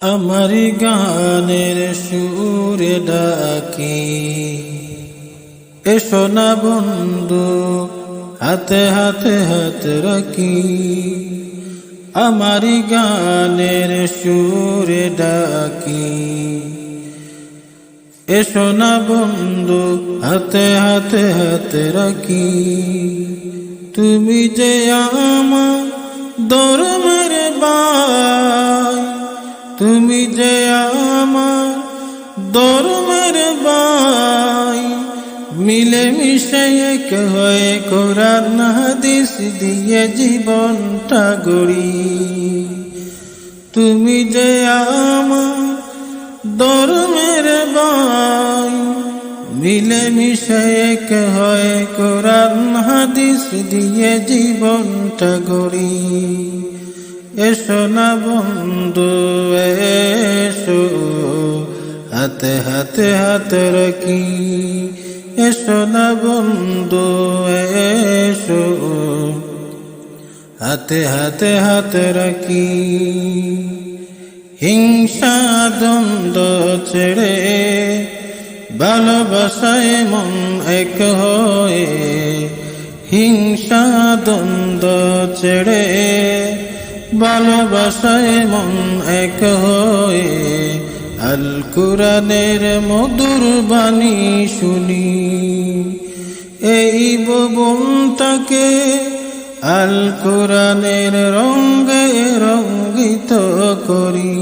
আমার গানের সুরে ডাকি। এসো না বন্ধু, হাতে হাতে হাত রাখি। আমার গানের সুরে ডাকি। এসো না বন্ধু, হাতে হাতে হাতে রাখি। তুমি যে আমার দরমের বাই তুমি যে আমার দরমের বাই মিলে মিশে এক হয়ে কোরআন হাদিস দিয়ে জীবনটা গড়ি। তুমি যে আমার দরমের বাই মিলে মিশে এক হয়ে কোরআন হাদিস দিয়ে জীবনটা গড়ি। এসো না বন্ধু, এসো। হাতে হাতে, হাত রাখি। এসো না বন্ধু, এসো। হাতে হাতে, হাত রাখি। হিংসা, দ্বন্দ্ব ছেড়ে ভালোবাসায় মন এক হয়ে, হিংসা, দ্বন্দ্ব ছেড়ে ভালোবাসায় মন এক হয়ে আল কুরানের মধুর বাণী শুনি। এই ভবনটাকে আল কোরআনের রঙ্গে রঙ্গিত করি।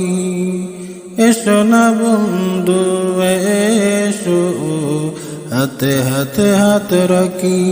এসো না বন্ধু, এসো, হাতে হাতে হাত রাখি।